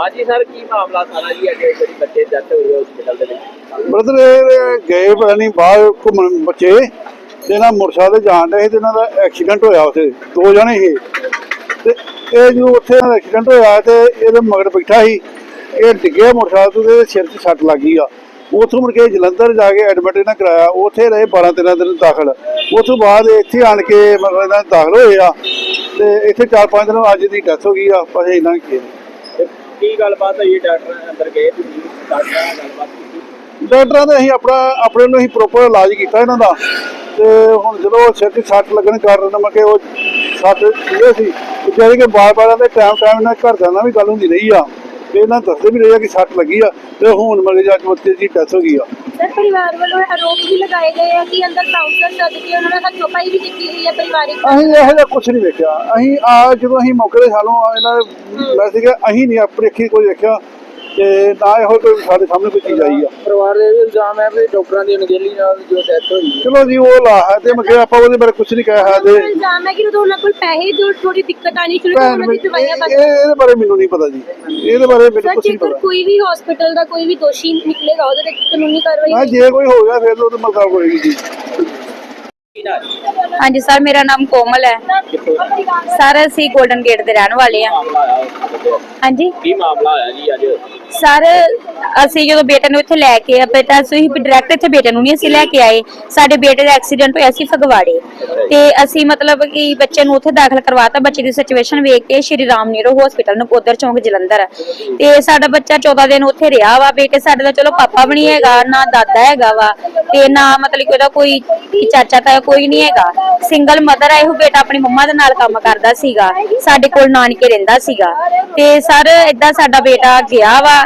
ਹਾਂਜੀ ਸਰ, ਕੀ ਮਾਮਲਾ ਸਾਰਾ ਜੀ? ਅੱਜ ਜਿਹੜੀ ਬੱਚੇ ਦੀ ਡੈਥ ਹਸਪੀਟਲ ਦੇ ਵਿੱਚ। ਬ੍ਰਦਰ ਇਹ ਗਏ ਪਤਾ ਨਹੀਂ ਬਾਹਰ ਘੁੰਮਣ ਬੱਚੇ ਤੇ ਨਾ ਮੋਟਰਸਾਈਕਲ ਤੇ ਜਾਣ ਰਹੇ ਤੇ ਇਹਨਾਂ ਦਾ ਐਕਸੀਡੈਂਟ ਹੋਇਆ ਉੱਥੇ, ਦੋ ਜਣੇ ਸੀ। ਤੇ ਇਹ ਜੋ ਉੱਥੇ ਐਕਸੀਡੈਂਟ ਹੋਇਆ ਤੇ ਇਹਦੇ ਮਗਰ ਬੈਠਾ ਸੀ, ਇਹ ਡਿੱਗਿਆ ਮੋਟਰਸਾਈਕਲ ਤੋਂ ਸਿਰ 'ਚ ਸੱਟ ਲੱਗੀ ਆ। ਉੱਥੋਂ ਮੁੜ ਕੇ ਜਲੰਧਰ ਜਾ ਕੇ ਐਡਮਿਟ ਇਹਨਾਂ ਕਰਾਇਆ, ਉੱਥੇ ਰਹੇ 12 13 ਦਿਨ ਦਾਖਲ। ਉਸ ਬਾਅਦ ਇੱਥੇ ਆਣ ਕੇ ਮਤਲਬ ਇਹਨਾਂ ਦਾਖਲ ਹੋਏ ਆ, ਤੇ ਇੱਥੇ 4-5 ਦਿਨ ਅੱਜ ਦੀ ਡੈਥ ਹੋ ਗਈ ਆ ਬਸ ਇਹਨਾਂ ਕੀ ਕੀ ਗੱਲਬਾਤ ਹੋਈ? ਡਾਕਟਰ ਅੰਦਰ ਗਏ ਤੁਸੀਂ ਡਾਕਟਰ ਨਾਲ ਗੱਲਬਾਤ ਕੀਤੀ। ਡਾਕਟਰਾਂ ਨੇ ਅਸੀਂ ਆਪਣਾ, ਆਪਣੇ ਨੂੰ ਹੀ ਪ੍ਰੋਪਰ ਇਲਾਜ ਕੀਤਾ ਇਹਨਾਂ ਦਾ। ਤੇ ਹੁਣ ਜਦੋਂ ਸਿਰ 'ਚ ਸੱਟ ਲੱਗਣ ਕਾਰਨ ਮੈਂ ਕਿ ਉਹ ਸੱਟ ਇਹ ਸੀ ਵਿਚਾਰੇ ਕਿ ਬਾਰ-ਬਾਰ ਦੇ ਟਾਈਮ ਟਾਈਮ ਨਾਲ ਘਰਦਿਆਂ ਨਾਲ ਵੀ ਗੱਲ ਹੁੰਦੀ ਰਹੀ ਆ। ਤੇ ਇਹਨਾਂ ਦੱਸਦੇ ਵੀ ਰਹੇ ਆ ਕਿ ਸੱਟ ਲੱਗੀ ਆ ਤੇ ਹੁਣ ਮਤਲਬ ਕਿ ਅੱਜ ਬੱਚੇ ਦੀ ਡੈਥ ਹੋ ਗਈ ਆ। ਸਰ ਪਰਿਵਾਰ ਵੱਲੋਂ ਆਰੋਪ ਵੀ ਲਗਾਏ ਗਏ ਆ ਕਿ ਅੰਦਰ ਕਾਉਂਸਲਰ ਸੱਦ ਕੇ ਉਹਨਾਂ ਨਾਲ ਹੱਥੋਂ-ਪਾਈ ਵੀ ਕੀਤੀ ਗਈ ਹੈ ਪਰਿਵਾਰਿਕ। ਅਸੀਂ ਇਹੋ ਜਿਹਾ ਕੁਝ ਨਹੀਂ ਵੇਖਿਆ। ਅਸੀਂ ਆ ਜਦੋਂ ਅਸੀਂ ਮੌਕੇ ਤੇ ਸਾਨੂੰ ਇਹਨਾਂ ਨੇ ਕਿ ਅਸੀਂ ਨਹੀਂ ਆਪਣੀ ਅੱਖੀ ਕੋਈ ਵੇਖਿਆ। ਤੇ ਨਾ ਇਹੋ ਕੋਈ ਸਾਡੇ ਸਾਹਮਣੇ ਕੋਈ ਚੀਜ਼ ਆਈ ਆ। ਪਰਿਵਾਰ ਦੇ ਵੀ ਇਲਜ਼ਾਮ ਹੈ ਵੀ ਡਾਕਟਰਾਂ ਦੀ ਅਣਗਹਿਲੀ ਨਾਲ ਜੋ ਡੈਥ ਹੋਈ ਚਲੋ ਜੀ ਉਹ ਲਾ ਹੈ ਤੇ ਮਗੇ ਆਪਾਂ ਉਹਦੇ ਬਾਰੇ ਕੁਝ ਨਹੀਂ ਕਹਿ ਸਕਦੇ। ਇਲਜ਼ਾਮ ਹੈ ਕਿ ਉਦੋਂ ਉਹਨਾਂ ਕੋਲ ਪੈਸੇ ਜੋ ਥੋੜੀ ਦਿੱਕਤ ਆਣੀ ਸ਼ੁਰੂ ਤੋਂ ਭੈਣ ਉਹਨਾਂ ਦੀ ਦਵਾਈਆਂ ਬੰਦ ਇਹ- ਇਹਦੇ ਬਾਰੇ ਮੈਨੂੰ ਨਹੀਂ ਪਤਾ ਜੀ। ਇਹਦੇ ਬਾਰੇ ਮੈਨੂੰ ਸਰ ਕੁਝ ਨਹੀਂ ਜੇਕਰ ਪਤਾ। ਕੋਈ ਵੀ ਹਸਪੀਟਲ ਦਾ ਕੋਈ ਵੀ ਦੋਸ਼ੀ ਨਿਕਲੇਗਾ ਉਹਦੇ ਤੇ ਕਾਨੂੰਨੀ ਕਾਰਵਾਈ ਹਾਂ ਜੇ ਕੋਈ ਹੋ ਗਿਆ ਫਿਰ ਤਾਂ ਉਹਦੇ ਮੁਤਾਬਕ ਹੋਏਗੀ ਜੀ। ਹਾਂਜੀ ਸਰ ਮੇਰਾ ਨਾਮ ਕੋਮਲ ਹੈ। ਸਰ ਅਸੀਂ 골ਡਨ ਗੇਟ ਦੇ ਰਹਿਣ ਵਾਲੇ ਆ? ਹਾਂਜੀ? ਕੀ ਮਾਮਲਾ ਆਇਆ ਜੀ ਅੱਜ? ਸਰ ਅਸੀਂ ਜਦੋਂ ਬੇਟੇ ਨੂੰ ਇੱਥੇ ਲੈ ਕੇ ਆ ਬੇਟਾ ਅਸੀਂ ਡਾਇਰੈਕਟ ਇੱਥੇ ਬੇਟੇ ਨੂੰ ਨਹੀਂ ਅਸੀਂ ਲੈ ਕੇ ਆਏ। ਸਾਡੇ ਬੇਟੇ ਦਾ ਐਕਸੀਡੈਂਟ ਹੋਇਆ ਸੀ ਫਗਵਾੜੇ। ਤੇ ਅਸੀਂ ਮਤਲਬ ਕਿ ਬੱਚੇ ਨੂੰ ਉੱਥੇ ਦਾਖਲ ਕਰਵਾਤਾ। ਬੱਚੇ ਦੀ ਸਿਚੁਏਸ਼ਨ ਵੇਖ ਕੇ ਸ਼੍ਰੀ ਰਾਮ ਨੀਰੋ ਹਸਪੀਟਲ ਨੂੰ ਕੋਦਰ ਚੌਂਕ ਜਲੰਧਰ। ਤੇ ਸਾਡਾ ਬੱਚਾ 14 ਦਿਨ ਉੱਥੇ ਰਿਹਾ ਵਾ। ਬੇਟੇ ਸਾਡੇ ਦਾ ਚਲੋ ਪਾਪਾ ਵੀ ਨਹੀਂ ਹੈਗਾ ਨਾ ਦਾਦਾ ਹੈਗਾ ਵਾ। ਤੇ ਨਾ ਮਤਲਬ ਕਿ ਉਹਦਾ ਕੋਈ ਚਾਚਾ ਤਾਇਆ ਕੋਈ ਨਹੀਂ ਹੈਗਾ। ਸਿੰਗਲ ਮਦਰ ਹੈ ਇਹੋ ਬੇਟਾ ਆਪਣੀ ਮੰਮਾ ਦੇ ਨਾਲ ਕੰਮ ਕਰਦਾ ਸੀਗਾ। ਸਾਡੇ ਕੋਲ ਨਾਨਕੇ ਰਹਿੰਦਾ ਸੀਗਾ। ਤੇ ਸਰ ਇਦਾਂ ਸਾਡਾ ਬੇਟਾ ਗਿਆ ਵਾ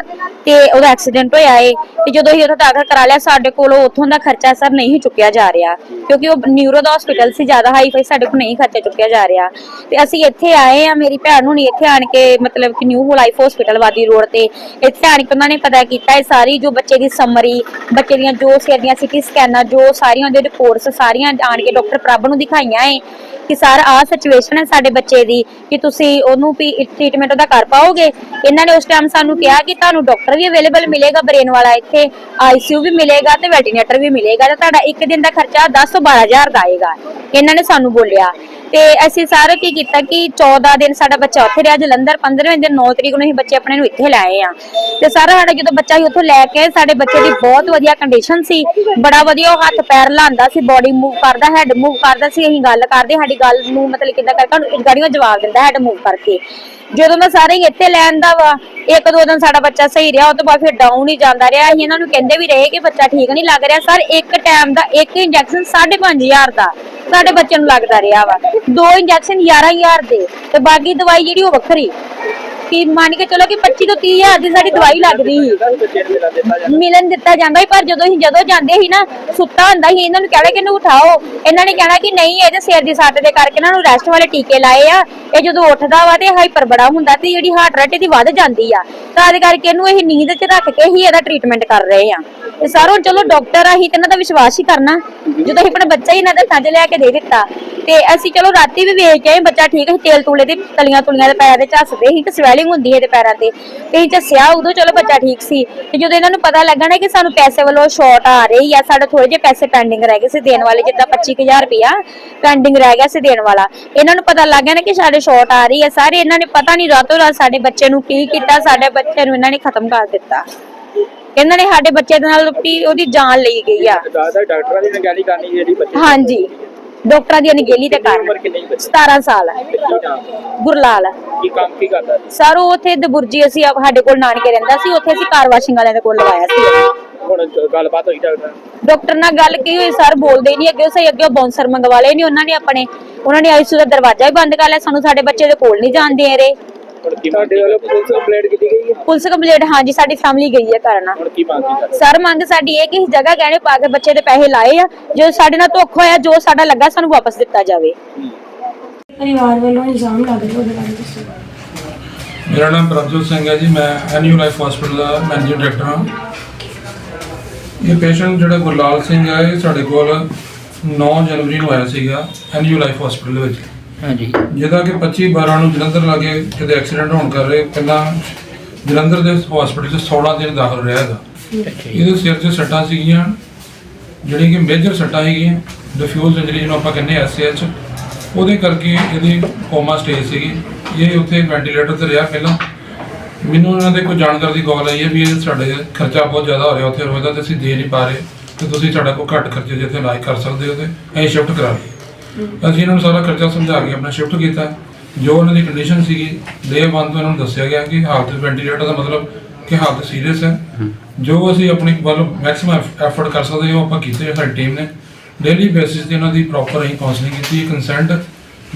ਤੇ ਉਹਦਾ ਐਕਸੀਡੈਂਟ ਹੋਇਆ ਏ, ਤੇ ਜਦੋਂ ਅਸੀਂ ਉੱਥੇ ਦਾਖਲ ਕਰਾ ਲਿਆ, ਸਾਡੇ ਕੋਲ ਉੱਥੋਂ ਦਾ ਖਰਚਾ ਸਰ ਨਹੀਂ ਚੁੱਕਿਆ ਜਾ ਰਿਹਾ, ਕਿਉਂਕਿ ਉਹ ਨਿਊਰੋ ਦਾ ਹਸਪੀਟਲ ਸੀ, ਜ਼ਿਆਦਾ ਹਾਈ ਫਾਈ ਸਾਡੇ ਕੋਲ ਨਹੀਂ ਖਰਚਾ ਚੁੱਕਿਆ ਜਾ ਰਿਹਾ। ਤੇ ਅਸੀਂ ਇੱਥੇ ਆਏ ਆ, ਮੇਰੀ ਭੈਣ ਨੂੰ ਨਹੀਂ ਇੱਥੇ ਆਣ ਕੇ ਮਤਲਬ ਕਿ new life hospital Wadi road ਤੇ, ਇੱਥੇ ਆਣ ਕੇ ਉਹਨਾਂ ਨੇ ਪਤਾ ਕੀਤਾ ਇਹ ਸਾਰੀ ਜੋ ਬੱਚੇ ਦੀ ਸਮਰੀ ਬੱਚੇ ਦੀਆਂ ਜੋ ਸਿਰ ਦੀਆਂ ਸਿਟੀ ਸਕੈਨਾਂ ਜੋ ਸਾਰੀਆਂ ਉਹਦੇ ਰਿਪੋਰਟਸ ਸਾਰੀਆਂ ਆਣ ਕੇ ਡਾਕਟਰ ਪ੍ਰਭ ਨੂੰ ਦਿਖਾਈਆਂ ਏ ਕਿ ਸਰ ਆ ਸਿਚੁਏਸ਼ਨ ਹੈ ਸਾਡੇ ਬੱਚੇ ਦੀ ਕਿ ਤੁਸੀਂ ਉਹਨੂੰ ਵੀ ਟ੍ਰੀਟਮੈਂਟ ਉਹਦਾ ਕਰ ਪਾਓਗੇ? ਇਹਨਾਂ ਨੇ ਉਸ ਟਾਈਮ ਸਾਨੂੰ ਕਿਹਾ ਕਿ ਤੁਹਾਨੂੰ ਡਾਕਟਰ ਵੀ ਅਵੇਲੇਬਲ ਮਿਲੇਗਾ ਬ੍ਰੇਨ ਵਾਲਾ ਇੱਥੇ ਆਈਸੀਯੂ ਵੀ ਮਿਲੇਗਾ ਤੇ ਵੈਟੀਨੇਟਰ ਵੀ ਮਿਲੇਗਾ ਤੇ ਤੁਹਾਡਾ ਇੱਕ ਦਿਨ ਦਾ ਖਰਚਾ 10 ਤੋਂ 12000 ਦਾ ਆਏਗਾ। ਇਹਨਾਂ ਨੇ ਸਾਨੂੰ ਬੋਲਿਆ। ਤੇ ਅਸੀਂ ਸਾਰੇ ਕੀ ਕੀਤਾ ਕਿ 14 ਦਿਨ ਸਾਡਾ ਬੱਚਾ ਉੱਥੇ ਰਿਹਾ, ਜਲੰਧਰ 15ਵੇਂ ਦਿਨ 9 ਤਰੀਕ ਨੂੰ ਅਸੀਂ ਬੱਚੇ ਆਪਣੇ ਨੂੰ ਇੱਥੇ ਲਾਏ ਆ। ਤੇ ਸਾਰਾ ਸਾਡਾ ਜਦੋਂ ਬੱਚਾ ਹੀ ਉੱਥੋਂ ਲੈ ਕੇ ਸਾਡੇ ਬੱਚੇ ਦੀ ਬਹੁਤ ਵਧੀਆ ਕੰਡੀਸ਼ਨ ਸੀ, ਬੜਾ ਵਧੀਆ ਉਹ ਹੱਥ ਪੈਰ ਲਾਂਦਾ ਸੀ ਬਾਡੀ ਮੂਵ ਕਰਦਾ ਹੈਡ ਮੂਵ ਕਰਦਾ ਸੀ, ਅਸੀਂ ਗੱਲ ਕਰਦੇ, ਸਾਡੀ ਗੱਲ ਨੂੰ ਮਤਲਬ ਕਿੱਦਾਂ ਕਰਕੇ ਗਾੜੀਆਂ ਜਵਾਬ ਦਿੰਦਾ ਹੈਡ ਮੂਵ ਕਰਕੇ। ਜਦੋਂ ਮੈਂ ਸਾਰੇ ਹੀ ਇੱਥੇ ਲੈਣ ਦਾ ਵਾ, ਇੱਕ ਦੋ ਦਿਨ ਸਾਡਾ ਬੱਚਾ ਸਹੀ ਰਿਹਾ, ਉਹ ਤੋਂ ਬਾਅਦ ਫਿਰ ਡਾਊਨ ਹੀ ਜਾਂਦਾ ਰਿਹਾ, ਅਸੀਂ ਇਹਨਾਂ ਨੂੰ ਕਹਿੰਦੇ ਵੀ ਰਹੇ ਕਿ ਬੱਚਾ ਠੀਕ ਨਹੀਂ ਲੱਗ ਰਿਹਾ, ਸਰ ਇੱਕ ਟਾਈਮ ਦਾ ਇੱਕ ਇੰਜੈਕਸ਼ਨ 5500 ਦਾ, ਸਾਡੇ ਬੱਚੇ ਨੂੰ ਲੱਗਦਾ ਰਿਹਾ ਵਾ। ਦੋ ਇੰਜੈਕਸ਼ਨ 11000 ਦੇ ਤੇ ਬਾਕੀ ਦਵਾਈ ਜਿਹੜੀ ਉਹ ਵੱਖਰੀ। ਕਿ ਮੰਨ ਕੇ ਚਲੋ ਕਿ 25 ਤੋਂ 30000 ਦੀ ਸਾਡੀ ਦਵਾਈ ਲੱਗਦੀ। ਸੀ ਕਿਹੜਾ ਦਿੱਤਾ ਜਾਂਦਾ ਸੀ, ਪਰ ਜਦੋਂ ਅਸੀਂ ਜਦੋਂ ਜਾਂਦੇ ਸੀ ਨਾ, ਸੁੱਤਾ ਹੁੰਦਾ ਸੀ, ਇਹਨਾਂ ਨੂੰ ਕਹਿਣਾ ਕਿ ਇਹਨੂੰ ਉਠਾਓ। ਇਹਨਾਂ ਨੇ ਕਹਿਣਾ ਕਿ ਨਹੀਂ ਇਹਦੇ ਸਿਰ ਦੀ ਸੱਟ ਦੇ ਕਰਕੇ ਇਹਨਾਂ ਨੂੰ ਰੈਸਟ ਵਾਲੇ ਟੀਕੇ ਲਾਏ ਆ, ਇਹ ਜਦੋਂ ਉੱਠਦਾ ਵਾ ਤੇ ਹਾਈਪਰ ਬੜਾ ਹੁੰਦਾ ਤੇ ਜਿਹੜੀ ਹਾਰਟ ਰੇਟ ਇਹਦੀ ਵੱਧ ਜਾਂਦੀ ਆ। ਤਾਂ ਉਹਦੇ ਕਰਕੇ ਇਹਨੂੰ ਇਹ ਨੀਂਦ 'ਚ ਰੱਖ ਕੇ ਹੀ ਇਹਦਾ ਟ੍ਰੀਟਮੈਂਟ ਕਰ ਰਹੇ ਆ। ਤੇ ਸਾਰੋਂ ਚਲੋ ਡਾਕਟਰ ਆ ਹੀ ਤੇ ਇਹਨਾਂ ਦਾ ਵਿਸ਼ਵਾਸ ਹੀ ਕਰਨਾ। ਜਦੋਂ ਅਸੀਂ ਆਪਣਾ ਬੱਚਾ ਹੀ ਇਹਨਾਂ ਦਾ ਸਾਂਝ ਲਿਆ ਕੇ ਦੇ ਦਿੱਤਾ ਤੇ ਅਸੀਂ ਚਲੋ ਰਾਤੀ ਵੀ ਵੇਖ ਕੇ ਆਏ ਬੱਚਾ ਠੀਕ ਹੈ ਤੇਲ ਤੂਲੇ ਦੀ ਤਲੀਆਂ ਤੁਲੀਆਂ ਦੇ ਪੈਰਾਂ ਦੇ ਝੱਸਦੇ ਸੀ ਤੇ ਸਵੈਲਿੰਗ ਹੁੰਦੀ ਹੈ ਇਹਦੇ ਪੈਰਾਂ ਤੇ। ਤੇ ਅਸੀਂ ਝੱਸਿਆ ਉਦੋਂ ਚਲੋ ਬੱਚਾ ਠੀਕ ਸੀ। ਤੇ ਜਦੋਂ ਇਹਨਾਂ ਨੂੰ ਪਤਾ ਲੱਗਾ ਨਾ ਕਿ ਸਾਨੂੰ ਪੈਸੇ ਵੱਲੋਂ ਸ਼ਾਰਟ ਆ ਰਹੀ ਆ ਸਾਡੇ ਥੋੜੇ ਜਿਹੇ ਪੈਸੇ ਪੈਂਡਿੰਗ ਰਹਿ ਗਏ ਸੀ ਦੇਣ ਵਾਲੇ ਜਿੱਦਾਂ 25000 ਰੁਪਇਆ ਪੈਂਡਿੰਗ ਰਹਿ ਗਿਆ ਸੀ ਦੇਣ ਵਾਲਾ। ਇਹਨਾਂ ਨੂੰ ਪਤਾ ਲੱਗ ਗਿਆ ਨਾ ਕਿ ਸਾਡੇ ਸ਼ਾਰਟ ਆ ਰਹੀ ਹੈ ਸਾਰੇ ਇਹਨਾਂ ਨੇ ਪਤਾ ਨਹੀਂ ਰਾਤੋਂ ਰਾਤ ਸਾਡੇ ਬੱਚੇ ਨੂੰ ਕੀ ਕੀਤਾ ਸਾਡੇ ਬੱਚੇ ਨੂੰ ਇਹਨਾਂ ਨੇ ਖਤਮ ਕਰ ਦਿੱਤਾ। ਇਹਨਾਂ ਨੇ ਸਾਡੇ ਬੱਚੇ ਦੇ ਨਾਲ ਵੀ ਉਹਦੀ ਜਾਨ ਲਈ ਗਈ ਆ। ਦਾਦਾ ਡਾਕਟਰਾਂ ਦੀ ਅਣਗਹਿਲੀ ਕਰਨੀ ਜਿਹੜੀ ਬੱਚੇ ਹਾਂਜੀ। ਡਾਕਟਰਾਂ ਦੀ ਅਣਗਹਿਲੀ ਦੇ ਕਾਰਨ। ਉਮਰ ਕਿੰਨੀ ਬੱਚੇ 17 ਸਾਲ ਕੀ ਨਾਮ? ਗੁਰਲਾਲ ਕੀ ਕੰਮ ਕੀ ਕਰਦਾ ਸੀ? ਸਰ ਉਹ ਉੱਥੇ ਦਬੁਰਜੀ ਅਸੀਂ ਆਪ- ਸਾਡੇ ਕੋਲ ਨਾਨਕੇ ਰਹਿੰਦਾ ਸੀ ਉੱਥੇ ਅਸੀਂ ਕਾਰ ਵਾਸ਼ਿੰਗ ਵਾਲਿਆਂ ਦੇ ਕੋਲ ਲਵਾਇਆ ਸੀ। ਹੁਣ ਜ- ਗੱਲਬਾਤ ਹੋਈ ਡਾਕਟਰ ਨਾਲ? ਡਾਕਟਰ ਨਾਲ ਗੱਲ ਕੀ ਹੋਈ ਸਰ ਬੋਲਦੇ ਹੀ ਨਹੀਂ ਅੱਗੇ ਸਹੀ ਅੱਗੇ ਬਾਉਂਸਰ ਮੰਗਵਾ ਲਏ ਨਹੀਂ ਉਹਨਾਂ ਨੇ ਆਪਣੇ ਉਹਨਾਂ ਨੇ ਆਈਸੂ ਦਾ ਦਰਵਾਜ਼ਾ ਹੀ ਬੰਦ ਕਰ ਲਿਆ ਸਾਨੂੰ ਸਾਡੇ ਬੱਚੇ ਦੇ ਕੋਲ ਨਹੀਂ ਜਾਣ ਦੇ ਰਹੇ। ਹੁਣ ਕੀ ਤੁਹਾਡੇ ਵੱਲੋਂ ਪੁਲਿਸ ਕੰਪਲੇਂਟ ਕੀਤੀ ਗਈ ਹੈ। ਪੁਲਿਸ ਕੰਪਲੇਂਟ ਹਾਂਜੀ ਸਾਡੀ ਫੈਮਿਲੀ ਗਈ ਹੈ ਕਰਨ ਹੁਣ ਕੀ ਮੰਗ ਸਰ ਮੰਗ ਸਾਡੀ ਇਹ ਕਿ ਇਸ ਜਗ੍ਹਾ ਗਹਿਣੇ ਪਾ ਕੇ ਬੱਚੇ ਦੇ ਪੈਸੇ ਲਾਏ ਆ ਜੋ ਸਾਡੇ ਨਾਲ ਧੋਖਾ ਹੋਇਆ ਜੋ ਸਾਡਾ ਲੱਗਾ ਸਾਨੂੰ ਵਾਪਸ ਦਿੱਤਾ ਜਾਵੇ। ਪਰਿਵਾਰ ਵੱਲੋਂ ਇਲਜ਼ਾਮ ਲੱਗ ਰਿਹਾ ਉਹਦੇ ਬਾਰੇ ਦੱਸੋ ਮੇਰਾ ਨਾਮ ਪ੍ਰਭਜੋਤ ਸਿੰਘ ਹੈ ਜੀ ਮੈਂ ਐਨਯੂ ਲਾਈਫ ਹਸਪੀਟਲ ਦਾ ਮੈਨੇਜਿੰਗ ਡਾਇਰੈਕਟਰ ਹਾਂ। ਇਹ ਪੇਸ਼ੈਂਟ ਜਿਹੜਾ ਗੁਰਲਾਲ ਸਿੰਘ ਹੈ ਇਹ ਸਾਡੇ ਕੋਲ 9 ਜਨਵਰੀ ਨੂੰ ਆਇਆ ਸੀਗਾ ਐਨਯੂ ਲਾਈਫ ਹਸਪੀਟਲ ਵਿੱਚ। ਹਾਂਜੀ। ਜਿਹਦਾ ਕਿ 25 12 ਨੂੰ ਜਲੰਧਰ ਲਾਗੇ ਕਿਤੇ ਐਕਸੀਡੈਂਟ ਹੋਣ ਕਰ ਰਹੇ ਪਹਿਲਾਂ ਜਲੰਧਰ ਦੇ ਹਸਪੀਟਲ 'ਚ 16 ਦਿਨ ਦਾਖਲ ਰਿਹਾ ਹੈਗਾ ਇਹਦੇ ਸਿਰ 'ਚ ਸੱਟਾਂ ਸੀਗੀਆਂ ਜਿਹੜੀ ਕਿ ਮੇਜਰ ਸੱਟਾਂ ਹੈਗੀਆਂ ਡਿਫਿਊਜ਼ ਇੰਜਰੀ ਜਿਹਨੂੰ ਆਪਾਂ ਕਹਿੰਦੇ ਐਸਐਚ ਉਹਦੇ ਕਰਕੇ ਇਹਦੀ ਕੋਮਾ ਸਟੇਜ ਸੀਗੀ। ਇਹ ਉੱਥੇ ਵੈਂਟੀਲੇਟਰ ਤੇ ਰਿਹਾ ਪਹਿਲਾਂ। ਮੈਨੂੰ ਉਹਨਾਂ ਦੇ ਕੋਈ ਜਾਣਕਾਰ ਦੀ ਕਾਲ ਆਈ ਹੈ ਵੀ ਇਹ ਸਾਡੇ ਖਰਚਾ ਬਹੁਤ ਜ਼ਿਆਦਾ ਹੋ ਰਿਹਾ ਉੱਥੇ ਰੋਜ਼ ਦਾ ਤੇ ਅਸੀਂ ਦੇ ਨਹੀਂ ਪਾ ਰਹੇ। ਤੇ ਤੁਸੀਂ ਸਾਡਾ ਕੋਈ ਘੱਟ ਖਰਚੇ ਜਿੱਥੇ ਇਲਾਜ ਕਰ ਸਕਦੇ ਹੋ ਤੇ ਅਸੀਂ ਸ਼ਿਫਟ ਕਰਾ ਲਈ ਅਸੀਂ ਇਹਨਾਂ ਨੂੰ ਸਾਰਾ ਖਰਚਾ ਸਮਝਾ ਕੇ ਆਪਣਾ ਸ਼ਿਫਟ ਕੀਤਾ। ਜੋ ਉਹਨਾਂ ਦੀ ਕੰਡੀਸ਼ਨ ਸੀਗੀ ਡੇ 1 ਤੋਂ ਇਹਨਾਂ ਨੂੰ ਦੱਸਿਆ ਗਿਆ ਕਿ ਹਾਲਤ ਵੈਂਟੀਲੇਟਰ ਦਾ ਮਤਲਬ ਕਿ ਹਾਲਤ ਸੀਰੀਅਸ ਹੈ। ਜੋ ਅਸੀਂ ਆਪਣੀ ਵੱਲ ਮੈਕਸਿਮਮ ਐਫਰਟ ਕਰ ਸਕਦੇ ਹਾਂ ਉਹ ਆਪਾਂ ਕੀਤੇ ਸਾਡੀ ਟੀਮ ਨੇ। ਡੇਲੀ ਬੇਸਿਸ ਤੇ ਇਹਨਾਂ ਦੀ ਪ੍ਰੋਪਰ ਅਸੀਂ ਕਾਉਂਸਲਿੰਗ ਕੀਤੀ ਕੰਸੈਂਟ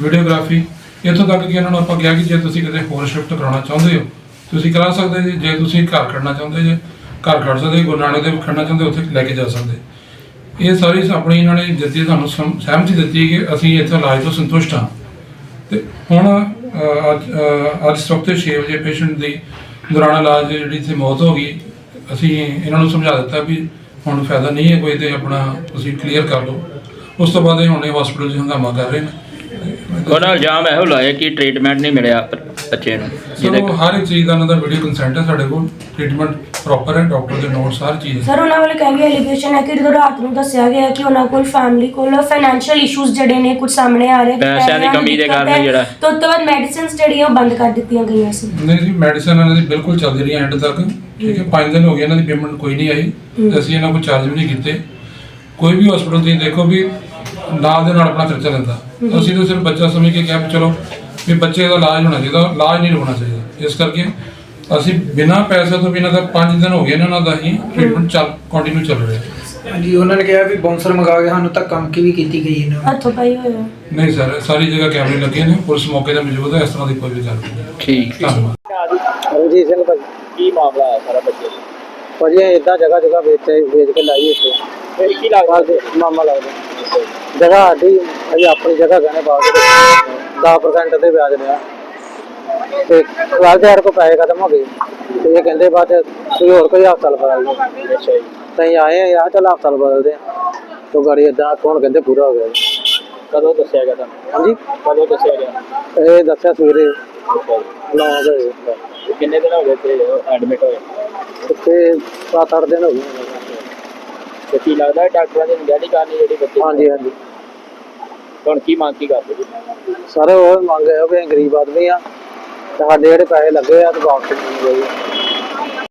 ਵੀਡੀਓਗ੍ਰਾਫੀ ਇੱਥੋਂ ਤੱਕ ਕਿ ਇਹਨਾਂ ਨੂੰ ਆਪਾਂ ਕਿਹਾ ਕਿ ਜੇ ਤੁਸੀਂ ਕਿਤੇ ਹੋਰ ਸ਼ਿਫਟ ਕਰਾਉਣਾ ਚਾਹੁੰਦੇ ਹੋ ਤੁਸੀਂ ਕਰਾ ਸਕਦੇ ਜੀ। ਜੇ ਤੁਸੀਂ ਘਰ ਖੜਨਾ ਚਾਹੁੰਦੇ ਜੇ ਘਰ ਖੜ ਸਕਦੇ ਗੁਰੂ ਨਾਨਕ ਦੇਵ ਖੜਨਾ ਚਾਹੁੰਦੇ ਉੱਥੇ ਲੈ ਕੇ ਜਾ ਸਕਦੇ। ਇਹ ਸਾਰੀ ਆਪਣੀ ਇਹਨਾਂ ਨੇ ਦਿੱਤੀ ਸਾਨੂੰ ਸਹਿਮ- ਸਹਿਮਤੀ ਦਿੱਤੀ ਕਿ ਅਸੀਂ ਇੱਥੇ ਇਲਾਜ ਤੋਂ ਸੰਤੁਸ਼ਟ ਹਾਂ। ਤੇ ਹੁਣ ਅਹ, ਅੱਜ ਅਹ, ਅੱਜ ਸਵਖਤੇ 6 ਵਜੇ ਪੇਸ਼ੈਂਟ ਦੀ ਦੌਰਾਨ ਇਲਾਜ ਜਿਹੜੀ ਇੱਥੇ ਮੌਤ ਹੋ ਗਈ ਅਸੀਂ ਇਹਨਾਂ ਨੂੰ ਸਮਝਾ ਦਿੱਤਾ ਵੀ ਹੁਣ ਫਾਇਦਾ ਨਹੀਂ ਹੈ ਕੋਈ ਤੇ ਆਪਣਾ ਤੁਸੀਂ ਕਲੀਅਰ ਕਰ ਲਓ। ਉਸ ਤੋਂ ਬਾਅਦ ਇਹ ਹੁਣ ਇਹ ਹਸਪੀਟਲ 'ਚ ਹੰਗਾਮਾ ਕਰ ਰਹੇ ਨੇ। ਉਹਨਾਂ ਇਲਜ਼ਾਮ ਇਹੋ ਲਾਇਆ ਕਿ ਟ੍ਰੀਟਮੈਂਟ ਨਹੀਂ ਮਿਲਿਆ ਬ- ਬੱਚੇ ਨੂੰ ਜਿਹਦੇ ਸੋ ਹਰ ਇੱਕ ਚੀਜ਼ ਦਾ ਇਹਨਾਂ ਦਾ ਵੀਡੀਓ ਕੰਸੈਂਟ ਹੈ ਸਾਡੇ ਕੋਲ। ਟ੍ਰੀਟਮੈਂਟ ਪ੍ਰੋਪਰ ਹੈ ਡਾਕਟਰ ਦੇ ਨੋਟਸ ਹਰ ਚੀਜ਼ ਸਰ ਉਹਨਾਂ ਵੱਲ ਕਹਿੰਦੇ ਐਲੀਗੇਸ਼ਨ ਹੈ ਕਿ ਜਦੋਂ ਰਾਤ ਨੂੰ ਦੱਸਿਆ ਗਿਆ ਕਿ ਉਹਨਾਂ ਕੋਲ ਫੈਮਿਲੀ ਕੋਲ ਫਾਈਨੈਂਸ਼ੀਅਲ ਇਸ਼ੂਜ਼ ਜਿਹੜੇ ਨੇ ਕੁਝ ਸਾਹਮਣੇ ਆ ਰਹੇ ਕਿ ਪੈਸਿਆਂ ਦੀ ਕਮੀ ਦੇ ਕਾਰਨ ਜਿਹੜਾ- ਤਾਂ ਤੋਂ ਬਾਅਦ ਮੈਡੀਸਿਨਸ ਜਿਹੜੀਆਂ ਉਹ ਬੰਦ ਕਰ ਦਿੱਤੀਆਂ ਗਈਆਂ ਸੀ। ਨਹੀਂ ਜੀ ਮੈਡੀਸਨ ਇਹਨਾਂ ਦੀ ਬਿਲਕੁਲ ਚੱਲਦੀ ਰਹੀ ਐਂਡ ਤੱਕ। ਠੀਕ ਹੈ 5 ਦਿਨ ਹੋ ਗਏ ਇਹਨਾਂ ਦੀ ਪੇਮੈਂਟ ਕੋਈ ਨਹੀਂ ਆਈ। ਤੇ ਅਸੀਂ ਇਹਨਾਂ ਕੋਲ ਚਾਰਜ ਵੀ ਨਹੀਂ ਕੀਤੇ। ਕੋਈ ਵੀ ਹਸਪੀਟਲ ਤੁਸੀਂ ਦੇਖੋ ਵੀ ਨਾਲ ਦੇ ਨਾਲ ਆਪਣਾ ਖਰਚਾ ਲੈਂਦਾ ਅਸੀਂ ਤਾਂ ਸਿਰਫ ਬੱਚਾ ਸਮਝ ਕੇ ਕਿਹਾ ਵੀ ਚਲੋ ਵੀ ਬੱਚੇ ਦਾ ਇਲਾਜ ਹੋਣਾ ਚਾਹੀਦਾ ਇਲਾਜ ਨਹੀਂ ਰੁਕਣਾ ਚਾਹੀਦਾ। ਇਸ ਕਰਕੇ ਅਸੀਂ ਬਿਨਾਂ ਪੈਸੇ ਤੋਂ ਬਿਨਾਂ ਤਾਂ 5 ਦਿਨ ਹੋ ਗਏ ਇਹਨਾਂ ਦਾ ਹੀ ਟ੍ਰੀਟਮੈਂਟ ਚੱਲ ਕੰਟੀਨਿਊ ਚੱਲ ਰਿਹਾ। ਹਾਂਜੀ ਉਹਨਾਂ ਨੇ ਕਿਹਾ ਵੀ ਬਾਉਂਸਰ ਮੰਗਾ ਕੇ ਸਾਨੂੰ ਧੱਕਾ ਮੁੱਕੀ ਵੀ ਕੀਤੀ ਗਈ ਇਹਨਾਂ ਨੂੰ। ਹੱਥੋਂ ਪਾਈ ਹੋਇਆ ਨਹੀਂ ਸਰ ਸਾਰੀ ਜਗ੍ਹਾ ਕੈਮਰੇ ਲੱਗੇ ਨੇ ਪੁਲਿਸ ਮੌਕੇ ਤੇ ਮੌਜੂਦ ਹੈ ਇਸ ਤਰ੍ਹਾਂ ਦੀ ਕੋਈ ਵੀ ਗੱਲ ਨਹੀਂ। ਠੀਕ। ਧੰਨਵਾਦ। ਰਣਜੀਤ ਸਿੰਘ ਭਾਜੀ ਕੀ ਮਾਮਲਾ ਹੈ ਸਾਰਾ ਬੱਚੇ ਦਾ? ਭਾਜੀ ਇਦਾਂ ਜਗ੍ਹਾ ਜਗ੍ਹਾ ਵੇਚ ਵੇਚ ਕੇ ਲਾਈ ਇੱਥੇ। ਫਿਰ ਕੀ ਲੱਗਦਾ? ਮਾਮਾ ਲੱਗਦਾ। ਜਗ੍ਹਾ ਸਾਡੀ ਅਸੀਂ ਆਪਣੀ ਜਗ੍ਹਾ ਗਹਿਣੇ ਪਾ ਕੇ 10% ਤੇ ਵਿਆਜ ਲਿਆ। ਤੇ ਖਵਾਲਦਾਰ ਕੋ ਪੈਸੇ ਖਤਮ ਹੋ ਗਏ। ਤੇ ਇਹ ਕਹਿੰਦੇ ਬਾਅਦ ਕੋਈ ਹੋਰ ਕੋਈ ਹਸਪਤਾਲ ਬਦਲ ਦੋ ਅੱਛਾ ਜੀ। ਤਾਂ ਅਸੀਂ ਆਏ ਆ ਯਾਰ ਚੱਲ ਹਸਪਤਾਲ ਬਦਲਦੇ ਆ ਤੋ ਗਾੜੀ ਇਦਾਂ ਕੌਣ ਕਹਿੰਦੇ ਪੂਰਾ ਹੋ ਗਿਆ। ਕਦੋਂ ਦੱਸਿਆ ਗਿਆ ਤੁਹਾਨੂੰ? ਹਾਂਜੀ? ਕਦੋਂ ਦੱਸਿਆ ਗਿਆ? ਇਹ ਦੱਸਿਆ ਸਵੇਰੇ। 9 ਵਜੇ। ਤੇ ਕਿੰਨੇ ਦਿਨ ਹੋ ਗਏ ਤੇ ਐਡਮਿਟ ਹੋਏ? ਤੇ 7-8 ਦਿਨ ਹੋ ਗਏ। ਤੇ ਕੀ ਲੱਗਦਾ ਹੈ ਡਾਕਟਰਾਂ ਦੀ ਨਿਗਰਾਨੀ ਕਰਨੀ ਜਿਹੜੀ ਬੱਚੇ? ਹਾਂਜੀ ਹਾਂਜੀ ਹੁਣ ਕੀ ਮੰਗ ਕੀ ਕਰਦੇ ਜੀ ਸਾਰੇ ਉਹ ਮੰਗ ਹੈ ਵੀ ਗਰੀਬ ਆਦਮੀ ਆ ਸਾਡੇ ਜਿਹੜੇ ਪੈਸੇ ਲੱਗੇ ਆ ਤੇ ਵਾਪਸ ਨਹੀਂ ਹੋਏ